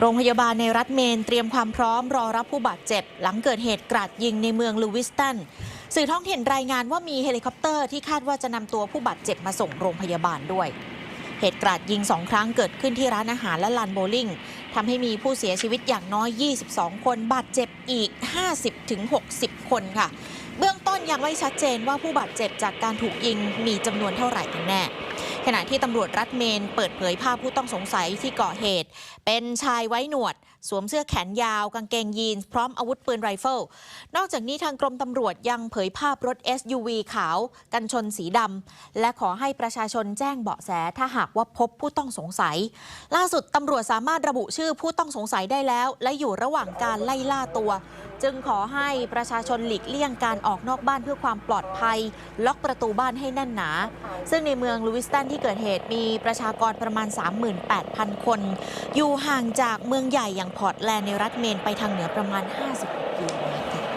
โรงพยาบาลในรัฐเมนเตรียมความพร้อมรอรับผู้บาดเจ็บ หลังเกิดเหตุกราดยิงในเมืองลูวิสตัน สื่อท้องถิ่นรายงานว่ามีเฮลิคอปเตอร์ที่คาดว่าจะนำตัวผู้บาดเจ็บมาส่งโรงพยาบาลด้วย เหตุกราดยิงสองครั้งเกิดขึ้นที่ร้านอาหารและลานโบว์ลิ่งทำให้มีผู้เสียชีวิตอย่างน้อย 22 คน บาดเจ็บอีก 50-60 คนค่ะ เบื้องต้นยังไม่ชัดเจนว่าผู้บาดเจ็บจากการถูกยิงมีจำนวนเท่าไหร่กันแน่ ขณะที่ตำรวจรัฐเมนเปิดเผยภาพผู้ต้องสงสัยที่ก่อเหตุ เป็นชายไว้หนวด สวมเสื้อแขนยาว กางเกงยีนส์พร้อมอาวุธปืนไรเฟิล นอกจากนี้ทางกรมตำรวจยังเผยภาพรถ SUV ขาว กันชนสีดำและขอให้ประชาชนแจ้งเบาะแสถ้าหากว่าพบผู้ต้องสงสัย ล่าสุดตำรวจสามารถระบุชื่อผู้ต้องสงสัยได้แล้ว และอยู่ระหว่างการไล่ล่าตัว จึงขอให้ประชาชนหลีกเลี่ยงการออกนอกบ้านเพื่อความปลอดภัย ล็อกประตูบ้านให้แน่นหนา ซึ่งในเมืองลูวิสตันที่เกิดเหตุมีประชากรประมาณ 38,000 คน อยู่ห่างจากเมืองใหญ่อย่างพอร์ตแลนด์ในรัฐเมนไปทางเหนือประมาณ 50กิโลเมตร